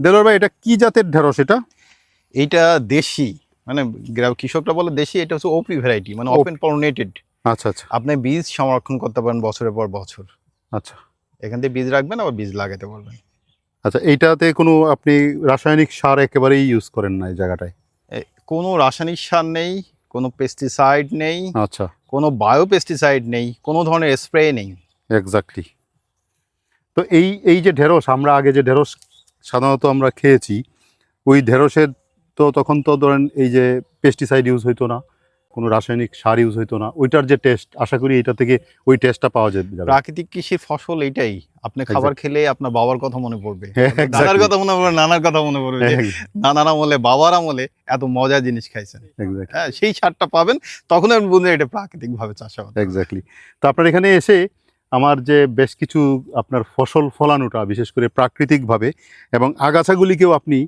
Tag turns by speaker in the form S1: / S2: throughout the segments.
S1: দেলোয়ার ভাই এটা কি জাতের ঢেঁড়স এটা?
S2: এইটা দেশি মানে কৃষকরা বলে দেশি এটা হচ্ছে ওপি ভ্যারাইটি মানে ওপেন পলিনেটেড
S1: আচ্ছা আচ্ছা।
S2: আপনি বীজ সংরক্ষণ করতে পারেন বছরের পর বছর।
S1: আচ্ছা।
S2: এখান থেকে বীজ রাখবেন আবার বীজ লাগাতে পারবেন।
S1: আচ্ছা এইটাতে কোনো আপনি রাসায়নিক সার একেবারেই ইউজ করেন না এই জায়গাটায়?
S2: কোনো রাসায়নিক সার নেই কোনো পেস্টিসাইড নেই
S1: আচ্ছা।
S2: কোনো বায়ো পেস্টিসাইড নেই কোনো ধরনের স্প্রে নেই।
S1: এক্স্যাক্টলি তো এই এই যে ঢেঁড়স আমরা আগে যে ঢেঁড়স সাধারণত আমরা খেয়েছি। ওই ঢেঁড়সের তো তখন তো ধরেন এই যে পেস্টিসাইড ইউজ হইতো না কোনো রাসায়নিক সার ইউজ হইতো না ওইটার যে টেস্ট আশা করি এটা থেকে ওই টেস্টটা পাওয়া যাবে।
S2: প্রাকৃতিক কৃষির ফসল এটাই। আপনি খাবার খেলে আপনার বাবার কথা মনে পড়বে
S1: হ্যাঁ,
S2: দাদার কথা মনে পড়বে নানার কথা মনে পড়বে যে নানার আমলে বাবার আমলে এত মজার জিনিস খাইছেন। হ্যাঁ সেই সারটা পাবেন তখন আপনি বুঝবেন এটা প্রাকৃতিক ভাবে চাষাবাদ।
S1: এক্স্যাক্টলি তো আপনার এখানে এসে আমার যে বেশ কিছু আপনার ফসল ফলানোটা, বিশেষ করে প্রাকৃতিকভাবে এবং আগাছাগুলিকেও আপনি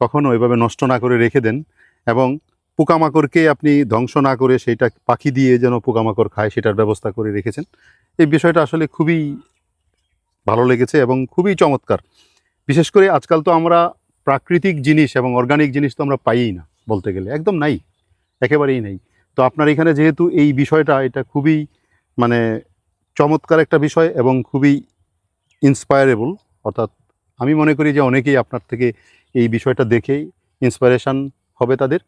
S1: কখনো এভাবে নষ্ট না করে রেখে দেন এবং পোকামাকড়কে আপনি ধ্বংস না করে সেইটা পাখি দিয়ে যেন পোকামাকড় খায় সেটার ব্যবস্থা করে রেখেছেন। এই বিষয়টা আসলে খুবই ভালো লেগেছে এবং খুবই চমৎকার। বিশেষ করে আজকাল তো আমরা প্রাকৃতিক জিনিস এবং অর্গানিক জিনিস তো আমরা পাইই না বলতে গেলে, একদম নাই, একেবারেই নাই। তো আপনার এখানে যেহেতু এই বিষয়টা, এটা খুবই মানে চমৎকার একটা বিষয় এবং খুবই ইন্সপায়ারেবল অর্থাৎ আমি মনে করি যে অনেকেই আপনার থেকে এই বিষয়টা দেখেই ইন্সপায়ারেশন হবে তাদের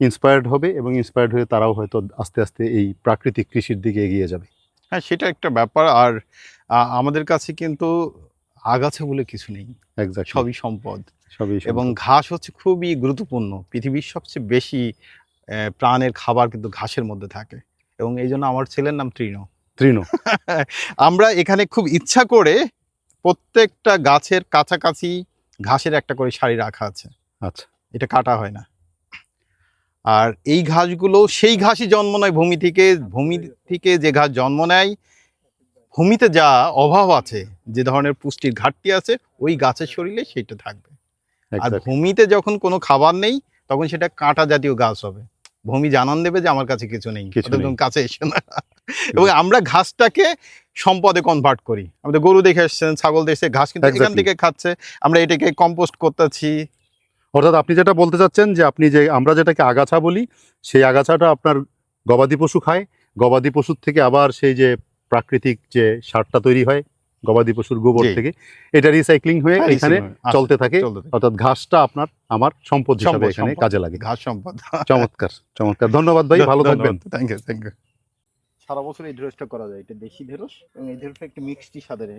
S1: ইন্সপায়ার্ড হবে এবং ইন্সপায়ার্ড হয়ে তারাও হয়তো আস্তে আস্তে এই প্রাকৃতিক কৃষির দিকে এগিয়ে যাবে।
S2: হ্যাঁ সেটা একটা ব্যাপার। আর আমাদের কাছে কিন্তু আগাছা বলে কিছু নেই। সবই সম্পদ।
S1: সবই
S2: এবং ঘাস হচ্ছে খুবই গুরুত্বপূর্ণ। পৃথিবীর সবচেয়ে বেশি প্রাণের খাবার কিন্তু ঘাসের মধ্যে থাকে। এবং এই জন্য আমার ছেলের নাম তৃণ।
S1: তৃণ।
S2: আমরা এখানে খুব ইচ্ছা করে প্রত্যেকটা গাছের কাছাকাছি ঘাসের একটা করে সারি রাখা আছে।
S1: আচ্ছা।
S2: এটা কাটা হয় না। আর এই ঘাসগুলো সেই ঘাসই জন্ম নেয় ভূমি থেকে। ভূমি থেকে যে ঘাস জন্ম নেয় ভূমিতে যা অভাব আছে যে ধরনের পুষ্টির ঘাটতি আছে ওই গাছের শরীরে সেটা থাকবে। আর ভূমিতে যখন কোনো খাবার নেই তখন সেটা কাঁটা জাতীয় গাছ হবে। ভূমি জানান দেবে যে আমার কাছে কিছু নেই।
S1: কাছে
S2: এসে না। এবং আমরা ঘাসটাকে সম্পদে কনভার্ট করি। আমাদের গরু দেখে এসছেন ছাগল দেখে ঘাস কিন্তু এখান থেকে খাচ্ছে। আমরা এটাকে কম্পোস্ট করতেছি।
S1: অর্থাৎ আপনি যেটা বলতে চাচ্ছেন যে আপনি যে আমরা যেটাকে আগাছা বলি সেই আগাছাটা আপনার গবাদি পশু খায়। গবাদি পশুর থেকে আবার সেই যে প্রাকৃতিক যে সারটা তৈরি হয় গবাদি পশুর গোবর থেকে এটা রিসাইক্লিং হয়ে এখানে চলতে থাকে। অর্থাৎ ঘাসটা আপনার আমার সম্পদ হিসাবে এখানে কাজে লাগে।
S2: ঘাস সম্পদ।
S1: চমৎকার চমৎকার। ধন্যবাদ ভাই ভালো থাকবেন।
S2: থ্যাংক ইউ থ্যাংক ইউ সারা বছর এই ঢেঁড়সটা করা যায়। এটা দেশি ঢেঁড়স এবং এই ঢেঁড়সটা একটু মিক্সটি স্বাদের।